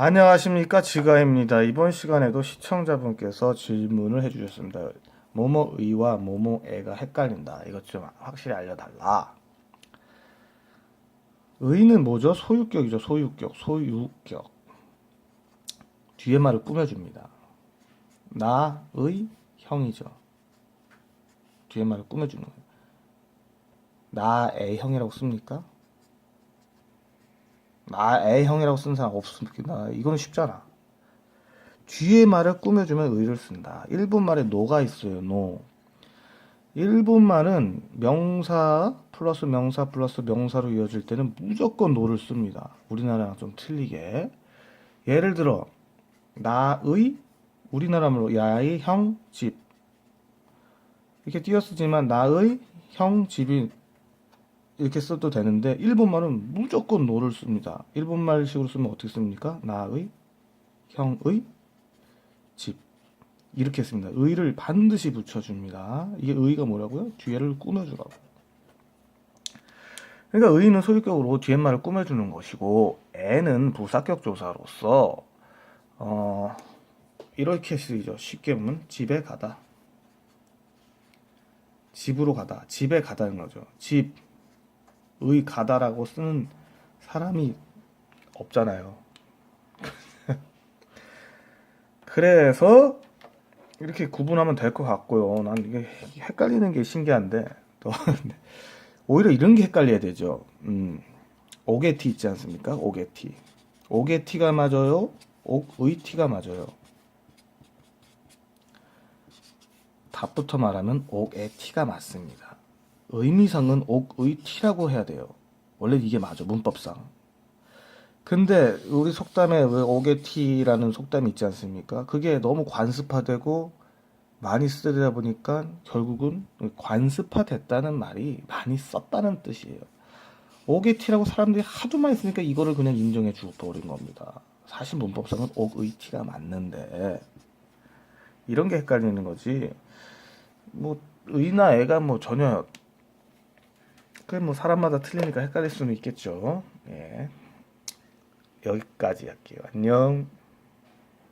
안녕하십니까 지가입니다. 이번 시간에도 시청자분께서 질문을 해주셨습니다. 모모의와 모모애가 헷갈린다. 이것 좀 확실히 알려달라. 의는 뭐죠? 소유격이죠. 소유격, 소유격. 뒤에 말을 꾸며줍니다. 나의 형이죠. 뒤에 말을 꾸며주는 거예요. 나의 형이라고 씁니까? 나의 형이라고 쓴 사람 없습니다. 이거는 쉽잖아. 뒤에 말을 꾸며주면 의를 쓴다. 일본 말에 노가 있어요. 노. 일본 말은 명사 플러스 명사 플러스 명사로 이어질 때는 무조건 노를 씁니다. 우리나라랑 좀 틀리게. 예를 들어 나의 우리나라 말로 야의 형 집. 이렇게 띄어쓰지만 나의 형 집이 이렇게 써도 되는데 일본말은 무조건 노를 씁니다. 일본말식으로 쓰면 어떻게 씁니까? 나의, 형의, 집 이렇게 씁니다. 의를 반드시 붙여줍니다. 이게 의가 뭐라고요? 뒤에를 꾸며주라고. 그러니까 의는 소유격으로 뒤에 말을 꾸며주는 것이고 애는 부사격 조사로서 어 이렇게 쓰이죠. 쉽게 보면 집에 가다. 집으로 가다. 집에 가다는 거죠. 집 의 가다라고 쓰는 사람이 없잖아요. 그래서 이렇게 구분하면 될 것 같고요. 난 이게 헷갈리는 게 신기한데 또 오히려 이런 게 헷갈려야 되죠. 음, 오게티 있지 않습니까? 오게티. 오게티가 맞아요. 옥의티가 맞아요. 답부터 말하면 옥의티가 맞습니다. 의미상은 옥의 티라고 해야 돼요. 원래 이게 맞아 문법상. 근데 우리 속담에 왜 오게티라는 속담이 있지 않습니까? 그게 너무 관습화되고 많이 쓰다 보니까 결국은 관습화됐다는 말이 많이 썼다는 뜻이에요. 오게티라고 사람들이 하도 많이 쓰니까 이거를 그냥 인정해 주고 버린 겁니다. 사실 문법상은 옥의 티가 맞는데 이런 게 헷갈리는 거지. 뭐 의나 애가 뭐 전혀 그래 뭐 사람마다 틀리니까 헷갈릴 수는 있겠죠. 예. 여기까지 할게요. 안녕.